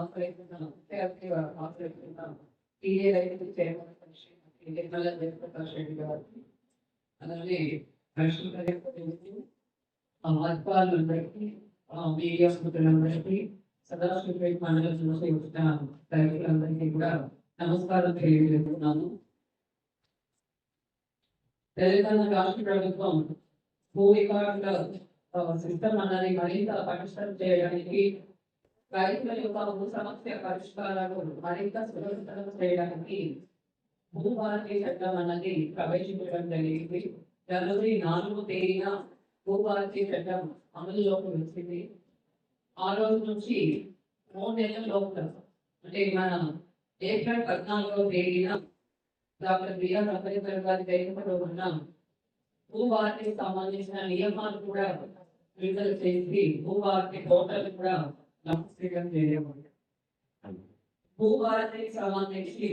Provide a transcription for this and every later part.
ఆశ్రయిస్తున్నాం సేవకి ఆశ్రయిస్తున్నాం టీఏ రైతు చేయమని నిర్మల జయప్రకాష్ రెడ్డి గారికి అలానే పరిశుభ్రతకి మీడియా సదాశివపేట మండలం నుంచి వచ్చిన రైతులందరికీ కూడా నమస్కారం తెలియజేస్తున్నాను తెలంగాణ రాష్ట్ర ప్రభుత్వం భూ వికారుల సిస్టమ్ అనేది మరింత పటిష్టం చేయడానికి రైతుల యొక్క భూ సమస్య పరిష్కారాలు మరింత సురక్షితం చేయడానికి భూ భారతీయ చట్టం అన్నది ప్రవేశించడం జరిగింది జనవరి నాలుగు తేదీన భూ భారతీయ చట్టం అమలులోకి వచ్చింది ఆ రోజు నుంచి మూడు నెలల లోపల అంటే మన ఏప్రిల్ పద్నాలుగో తేదీన డాక్టర్ బిఆర్ అంబేద్కర్ గారి జయంతిలో ఉన్న భూభారతికి సంబంధించిన నియమాలు కూడా విడుదల చేసి భూభారతి పోర్టల్ కూడా నమస్కారం చేయబడింది భూభారతికి సంబంధించి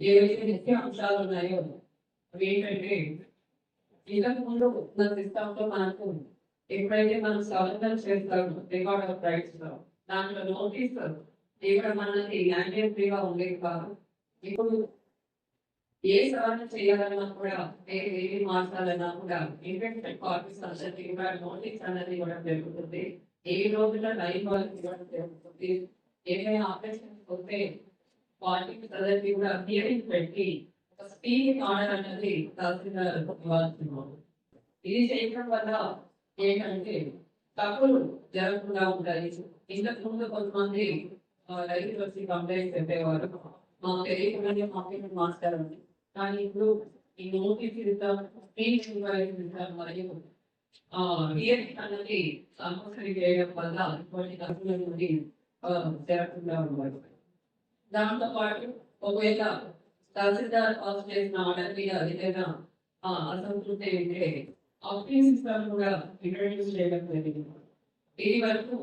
ఏవైతే ముఖ్య అంశాలు ఉన్నాయో అవి ఏంటంటే ఇంతకు ముందు మన సిస్టంలో మనకు ఎప్పుడైతే మనం సవరణ చేస్తాం రికార్డ్ ఆఫ్ రైట్స్లో దాంట్లో నోటీస్ ఇక్కడ మనకి న్యాయప్రియంగా ఉండేది కాదు. ఇప్పుడు ఏ సవరణ చేయాలన్నా కూడా ఏది మార్చాలన్నా కూడా ఇన్ఫెక్షన్ కాపీస్ అందరికి నోటీస్ అనేది ఇవ్వడం జరుగుతుంది. ఏ రోజులో లైవ్ వాళ్ళకి ఇవ్వడం జరుగుతుంది. ఏదైనా ఆపరేషన్ పోతే వాటికి అందరికి కూడా హియరింగ్ పెట్టి ఒక స్పీకింగ్ ఆర్డర్ అనేది తహసీల్దార్ ఇవ్వాల్సింది. ఇది చేయడం వల్ల ఏంటంటే తప్పులు జరగకుండా ఉంటాయి. ఇంతకు ముందు కొంతమంది ఆ, రైతులు వచ్చి కంప్లైంట్ పెట్టేవారు. మాకు తెలియకుండానే మాకు మాస్టర్ కానీ ఇప్పుడు ఈ నోటీస్ ఇస్తాం స్పీచ్ ఇస్తాం మరియు ఆ అనేది కంపల్సరీ చేయడం వల్ల ఇటువంటి తప్పుల నుండి జరగకుండా దాంతో పాటు ఒకవేళ తహసీల్దార్ పాస్ చేసిన ఆర్డర్ మీద ఏదైనా అసంతృప్తి ఉంటే అప్పీల్ సిస్టమ్ కూడా ఇంట్రడ్యూస్ చేయడం జరిగింది. దీని వరకు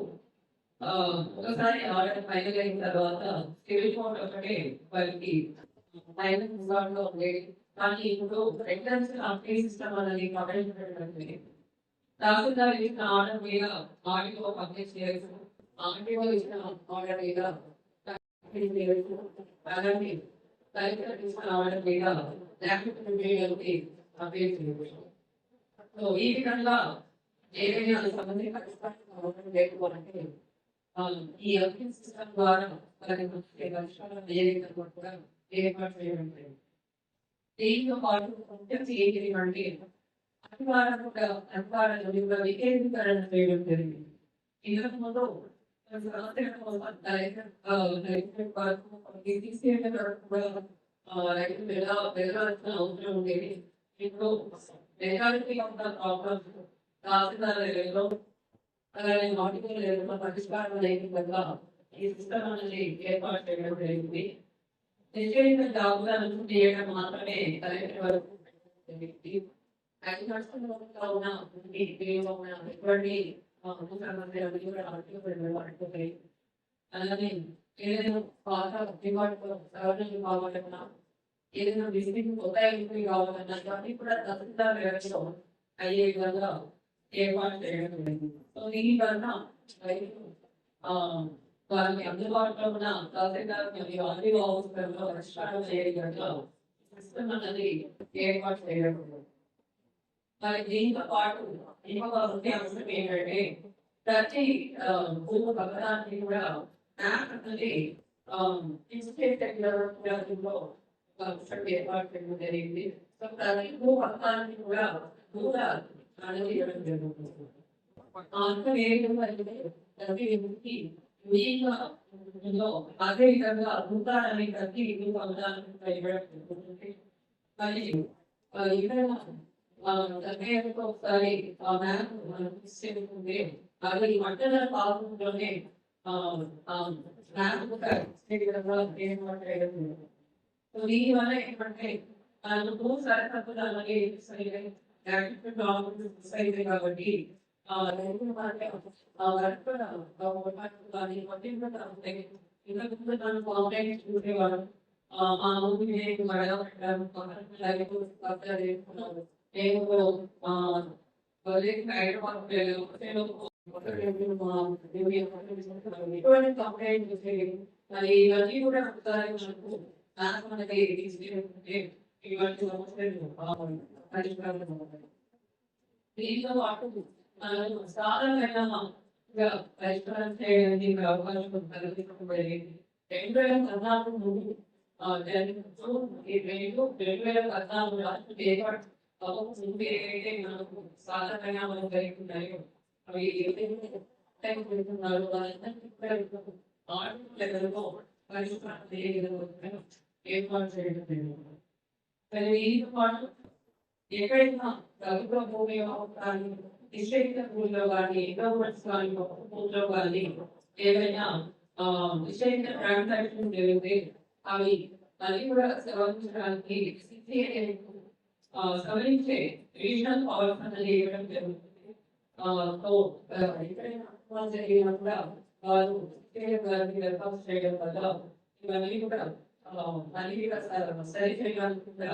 ఒకసారి ఆర్డర్ ఫైనల్ అయిన తర్వాత సివిల్ కోర్ట్ ఒకటే వారికి ఫైనల్ రిజార్ట్లో ఉండేది కానీ ఇప్పుడు రెండర్స్ అప్పీల్ సిస్టమ్ అనేది కవరేజ్ పెట్టడం జరిగింది. తహసీల్దార్ ఇచ్చిన ఆర్డర్ మీద ఆర్డీఓ పబ్లిష్ చేయొచ్చు ఆర్డీఓ ఇచ్చిన ఆర్డర్ మీద అలాంటి కలెక్టర్ ఇచ్చిన ఆర్డర్ మీద చేయడానికి చేయవచ్చు. సో ఈ విధంగా ఏదైనా సంబంధిత పరిష్కారం ఈ అప్పీల్ సిస్టమ్ ద్వారా ఏర్పాటు చేయడం దీంతో పాటు అంటే అధికారం కూడా అధికారం కూడా వికేంద్రీకరణ చేయడం జరిగింది ఇంతకు ముందు కొన్ని సంవత్సరాల కోసం రైతు- ఆ, రైతు వరకు ఈ తీసేయడం వరకు కూడా ఆ, రైతులు ఎలా వెళ్ళాల్సిన అవసరం ఉండేది ఇప్పుడు majority of the problems tahsildar లెవెల్లో అలాగే నాటికల్ లెవెల్లో పరిష్కారం లేని వల్ల ఈ సిస్టమ్ అనేది ఏర్పాటు చేయడం జరిగింది నిజమైన జాబులను చేయడం మాత్రమే కలెక్టర్ ఉన్న ఈ ఉన్న ఎటువంటి అలాగే ఏదైనా పాత కావాలన్నా ఏదైనా విజిటింగ్ కొత్త ఎంట్రీ కావాలన్నా కానీ కూడా తహసీల్దార్ వ్యవస్థలో అయ్యే విధంగా ఏర్పాటు చేయడం సో దీని వలన రైతులు వారికి అందుబాటులో ఉన్న తహసీల్దార్ మరియు అన్ని అవసరంలో పరిష్కారం చేయే సిస్టమ్ అనేది ఏర్పాటు చేయడం జరిగింది. మరి దీంతో పాటు ఇంకొక ముఖ్య అంశం ఏంటంటే ప్రతి ఆ, భూమి పథకానికి కూడా యాప్ అనేది ఇన్స్టేట్ టెక్నాలజీలో ఒక ఏర్పాటు చేయడం జరిగింది సో ప్రతి భూ పథకానికి కూడా భూల అనేది ఇవ్వడం జరుగుతుంది అర్థం ఏంటంటే ప్రతి వ్యక్తికి మీలో అదే విధంగా భూతాన్ని ప్రతి ఇల్లు అవడానికి ఇవ్వడం జరుగుతుంది మరి ఆ, ఒకసారి ఆ మ్యాప్ మనకు ఇస్తే అది మంటల వల్ల ఏంటంటే మనకు భూ అలాగే సరిగా యాక్టివ్ కాబట్టి ఆ వర్క్ ఇంతకు ముందు మనం కాంప్లైంట్ చూసేవాళ్ళం ఆ మా ఊరి మడగా పెట్టారు ఆ ప్రాజెక్ట్ ఐడెంటిఫై ఎటువంటి కంప్లైంట్ మరి ఇవన్నీ కూడా ఒకసారి మనకు నాకు మనకి తీసుకుంటే ఇటువంటి సమస్యలు పరిష్కారం అవుతాయి. దీంతో పాటు మనం సాధారణంగా పరిష్కారం చేయడానికి అవకాశం కల్పించబడింది రెండు వేల పద్నాలుగు ముందు ఆ, జరుగుతూ ఈ రెండు రెండు వేల పద్నాలుగు రాష్ట్ర ఏర్పాటు అవ్వక ముందు ఏవైతే మనకు సాధారణంగా మనం కలిగి ఉన్నాయో అవి ఏవైతే పెడుతున్నారు వాళ్ళందరినీ ఆర్డర్ లెవెల్లో ఏర్పాటు చేయడం జరిగింది. మరి పాటు ఎక్కడైనా ప్రభుత్వ భూమి కానీ నిషేధిత భూమిలో కానీ గవర్నమెంట్స్ కానీ భూమిలో కానీ ఏదైనా ఆ, ట్రాన్సాక్షన్ జరిగితే అవి అది కూడా సవరించడానికి CCA, సవరించే రీజనల్ పవర్ అనేది ఇవ్వడం జరుగుతుంది సో ఎక్కడైనా జరిగినా కూడా వారు దరఖాస్తు చేయడం వల్ల ఇవన్నీ కూడా మళ్ళీ సరి చేయడానికి కూడా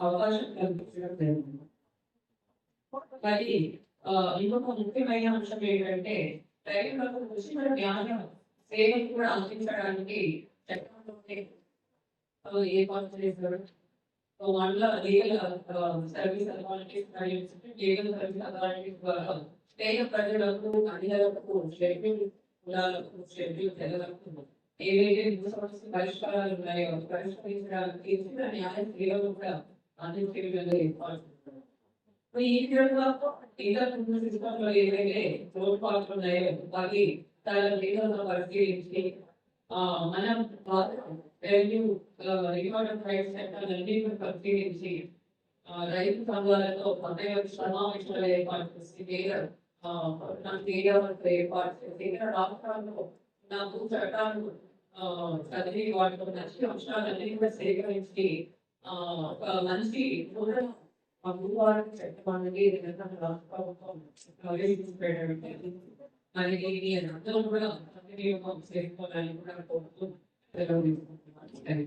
అవకాశం కల్పించడం మరి ఇంకొక ముఖ్యమైన అంశం ఏంటంటే రైతులకు ఉచిత జ్ఞానం సేవలు కూడా అందించడానికి చట్టంలోనే ఏర్పాటు చేశారు. సో అందులో legal service authorities legal service authorities ద్వారా పేద ప్రజలకు మహిళలకు షెడ్యూల్ కులాలకు షెడ్యూల్ తెగలకు ఏవైతే భూ సమస్య పరిష్కారాలు ఉన్నాయో అవి పరిష్కరించడానికి ఉచిత న్యాయ సేవలు కూడా అందించే విధంగా ఏర్పాటు చేశారు. సో ఈ విధంగా ఇతర సిస్టంలో ఏవైతే లోటుపాట్లు ఉన్నాయో అవి తన లీగల్గా పరిశీలించి ఆ, మనం రెవెన్యూ రికార్డ్ రైట్స్ అన్నింటినీ పరిశీలించి ఆ, రైతు సంఘాలతో పంతొమ్మిది వందల సమావేశాలు ఏర్పాటు చేసి వేరే నాకు ఏరియాలతో ఏర్పాటు చేసి ఇతర రాష్ట్రాల్లో నా భూ చట్టాలు ఆ, చదివి వాటిలో నచ్చిన అంశాలన్నీ కూడా సేకరించి ఆ, ఒక మంచి మూలం ఆ భూభారత చట్టం అనేది తెలంగాణ రాష్ట్ర ప్రభుత్వం ప్రవేశించడం మరి ఇది అందరూ కూడా సద్వినియోగం చేసుకోవాలని కూడా కోరుతూ సెలవు and